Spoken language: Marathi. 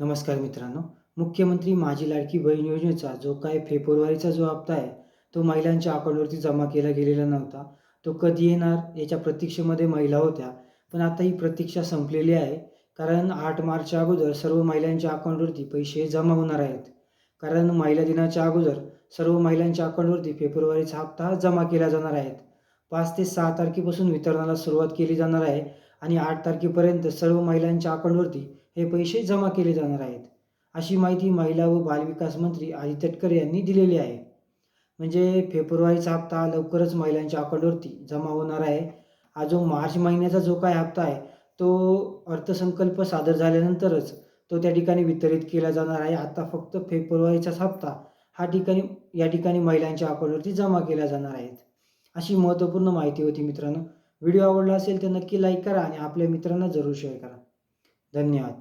नमस्कार मित्रांनो. मुख्यमंत्री माझी लाडकी बहीण योजनेचा जो काय फेब्रुवारीचा जो हप्ता आहे तो महिलांच्या अकाउंटवरती जमा केला गेलेला नव्हता. तो कधी येणार याच्या प्रतीक्षेमध्ये महिला होत्या पण आता ही प्रतीक्षा संपलेली आहे. कारण आठ मार्चच्या अगोदर सर्व महिलांच्या अकाउंटवरती पैसे जमा होणार आहेत. कारण महिला दिनाच्या अगोदर सर्व महिलांच्या अकाउंटवरती फेब्रुवारीचा हप्ता हा जमा केला जाणार आहेत पाच ते सहा तारखेपासून वितरणाला सुरुवात केली जाणार आहे आणि आठ तारखेपर्यंत सर्व महिलांच्या अकाउंटवरती हे पैसे जमा केले जाणार आहेत. अशी माहिती महिला व बालविकास मंत्री आदित्य तटकरे यांनी दिलेली आहे. म्हणजे फेब्रुवारीचा हप्ता लवकरच महिलांच्या अकाउंटवरती जमा होणार आहे. हा जो मार्च महिन्याचा जो काय हप्ता आहे तो अर्थसंकल्प सादर झाल्यानंतरच तो त्या ठिकाणी वितरित केला जाणार आहे. आता फक्त फेब्रुवारीचाच हप्ता हा ठिकाणी या ठिकाणी महिलांच्या अकाउंटवरती जमा केला जाणार आहेत अशी महत्त्वपूर्ण माहिती होती मित्रांनो. व्हिडिओ आवडला असेल तर नक्की लाईक करा आणि आपल्या मित्रांना जरूर शेअर करा. धन्यवाद.